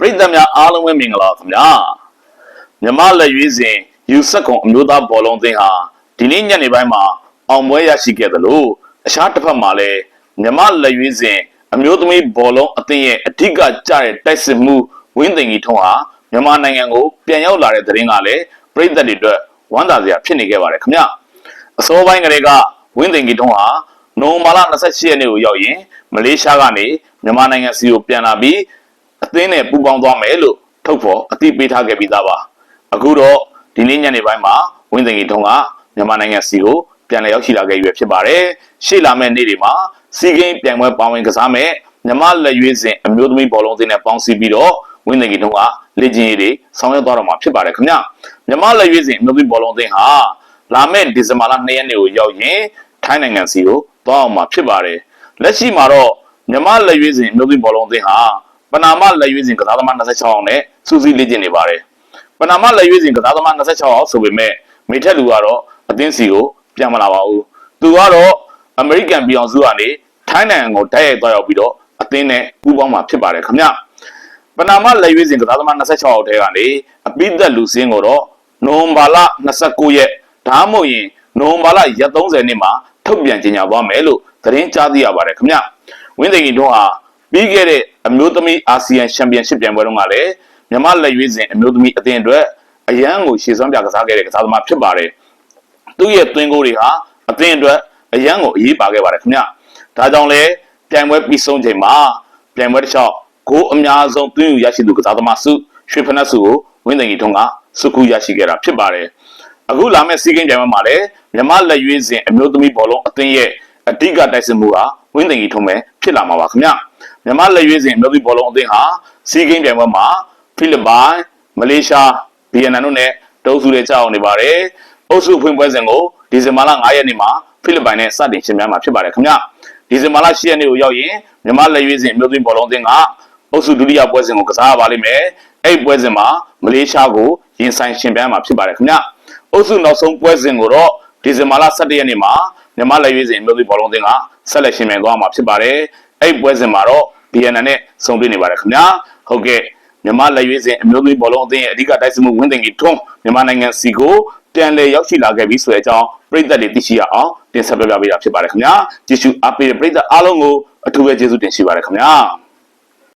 ပရိသတ်များအားလုံးပဲမင်္ဂလာပါခင်ဗျာမြမလက်ရွေးစဉ်ယူဆက်ကွန်အမျိုးသားဘောလုံးအသင်းဟာဒီနေ့ညနေပိုင်းမှာအောင်ပွဲရရှိခဲ့သလိုအခြားတစ်ဖက်မှာလည်းမြမလက်ရွေးစဉ်အမျိုးသမီးဘောလုံးအသင်းရဲ့အဓိကကျတဲ့တိုက်စစ်မှုဝင်းသိင်ကြီးထုံးဟာမြန်မာနိုင်ငံကိုပြန်ရောက်လာတဲ့သတင်းကလည်းပရိသတ်တွေအတွက်ဝမ်းသာစရာဖြစ်နေခဲ့ပါတယ်ခင်ဗျာအစောပိုင်းကလေးကဝင်းသိင်ကြီးထုံးဟာနိုဝင်ဘာလ28ရက်နေ့ကိုရောက်ရင်မလေးရှားကနေမြန်မာနိုင်ငံစီကိုပြန်လာပြီး အသင်းနဲ့ပူးပေါင်းသွားမယ်လို့ထုတ်ဖော်အသိပေးထားခဲ့ပြီးသားပါအခုတော့ဒီနေ့ညနေပိုင်းမှာဝင်းသိင်ကြီးထုံးကမြန်မာနိုင်ငံစီကိုပြန်လည်ရောက်ရှိလာခဲ့ပြီဖြစ်ပါတယ်ရှေ့လာမယ့်နေ့တွေမှာစီဂိမ်းပြိုင်ပွဲပါဝင်ကစားမဲ့မြမလက်ရွေးစဉ်အမျိုးသမီးဘောလုံးအသင်းနဲ့ပေါင်းစည်းပြီးတော့ဝင်းသိင်ကြီးထုံးကလေ့ကျင့်ရေးတွေဆောင်ရွက်သွားတော့မှာဖြစ်ပါတယ်ခင်ဗျမြမလက်ရွေးစဉ်အမျိုးသမီးဘောလုံးအသင်းဟာလာမယ့်ဒီဇင်ဘာလ2ရက်နေ့ကိုရောက်ရင်ထိုင်းနိုင်ငံစီကိုသွားအောင်မှာဖြစ်ပါတယ်လက်ရှိမှာတော့မြမလက်ရွေးစဉ်အမျိုးသမီးဘောလုံးအသင်းဟာ ပနာမလက်ရွေးစဉ်ကစားသမား26အောင်နဲ့စူးစီးလေ့ကျင့်နေပါတယ်။ပနာမလက်ရွေးစဉ်ကစားသမား26အောင်ဆိုပေမဲ့မိထက်လူကတော့အသင်းစီကိုပြန်မလာပါဘူး။သူကတော့အမေရိကန်ပြည်အောင်စုကနေထိုင်းနိုင်ငံကိုတိုက်ရိုက်သွားရောက်ပြီးတော့အသင်းနဲ့ပူးပေါင်းမှာဖြစ်ပါတယ်ခင်ဗျ။ပနာမလက်ရွေးစဉ်ကစားသမား26အောင်ထဲကနေအပိသက်လူစင်းကိုတော့နိုဝင်ဘာလ29ရက်ဒါမှမဟုတ်ရင်နိုဝင်ဘာလရက်30နေ့မှာထုတ်ပြန်ကြေညာသွားမယ်လို့သတင်းကြားသိရပါတယ်ခင်ဗျ။ဝင်းသိင်ကြီးတို့ဟာ ပြီးခဲ့တဲ့အမျိုးသမီးအာဆီယံချန်ပီယံရှစ်ပြိုင်ပွဲတုန်းကလည်းမြမလက်ရွေးစဉ်အမျိုးသမီးအသင်းအတွက်အရန်ကိုရှေ့စွမ်းပြကစားခဲ့တဲ့ကစားသမားဖြစ်ပါတယ်။သူ့ရဲ့သွင်းကိုတွေဟာအသင်းအတွက်အရန်ကိုအရေးပါခဲ့ပါတယ်ခင်ဗျ။ဒါကြောင့်လဲပြိုင်ပွဲပြီးဆုံးချိန်မှာပြိုင်ပွဲတစ်လျှောက်ဂိုးအများဆုံးသွင်းယူရရှိသူကစားသမားစုရွှေဖနက်စုကိုဝင်းသိင်ကြီးထုံးကစုခုရရှိခဲ့တာဖြစ်ပါတယ်။အခုလာမယ့်စီးကင်းပြိုင်ပွဲမှာလည်းမြမလက်ရွေးစဉ်အမျိုးသမီးဘောလုံးအသင်းရဲ့ အဓိကတိုက်စစ်မှုဟာဝင်းသိင်ကြီးထုံးပဲဖြစ်လာမှာပါခင်ဗျမြမလက်ရွေးစဉ်အမျိုးသမီးဘောလုံးအသင်းဟာစီးကင်းပြိုင်ပွဲမှာဖိလစ်ပိုင်မလေးရှားဗီယက်နမ်တို့နဲ့တုံးစုတွေကြောက်နေပါတယ်အုပ်စုဖွင့်ပွဲစဉ်ကိုဒီဇင်ဘာလ9ရက်နေ့မှာဖိလစ်ပိုင်နဲ့စတင်ရှင်ပြိုင်မှာဖြစ်ပါတယ်ခင်ဗျဒီဇင်ဘာလ10ရက်နေ့ကိုရောက်ရင်မြမလက်ရွေးစဉ်အမျိုးသမီးဘောလုံးအသင်းကအုပ်စုဒုတိယပွဲစဉ်ကိုကစားရပါလိမ့်မယ်အဲ့ဒီပွဲစဉ်မှာမလေးရှားကိုရင်ဆိုင်ရှင်ပြိုင်မှာဖြစ်ပါတယ်ခင်ဗျအုပ်စုနောက်ဆုံးပွဲစဉ်ကိုတော့ဒီဇင်ဘာလ17ရက်နေ့မှာ မြမလက်ရွေးစဉ်အမျိုးသမီးဘောလုံးအသင်းကဆက်လက်ရှင်ပြိုင်သွားမှာဖြစ်ပါတယ်အဲ့ဒီပွဲစဉ်မှာတော့ BNN နဲ့ဆုံတွေ့နေပါတယ်ခင်ဗျာဟုတ်ကဲ့မြန်မာလက်ရွေးစဉ်အမျိုးသမီးဘောလုံးအသင်းရဲ့အဓိကတိုက်စစ်မှုဝင်းတင်ကြီးထွန်းမြန်မာနိုင်ငံစီကိုပြန်လည်ရောက်ရှိလာခဲ့ပြီဆိုတဲ့အကြောင်းပြည်သက်တွေသိရှိရအောင်တင်ဆက်ပြပြပေးတာဖြစ်ပါတယ်ခင်ဗျာကြည့်ရှုအားပေးတဲ့ပြည်သက်အားလုံးကိုအထူးပဲကျေးဇူးတင်ရှိပါတယ်ခင်ဗျာ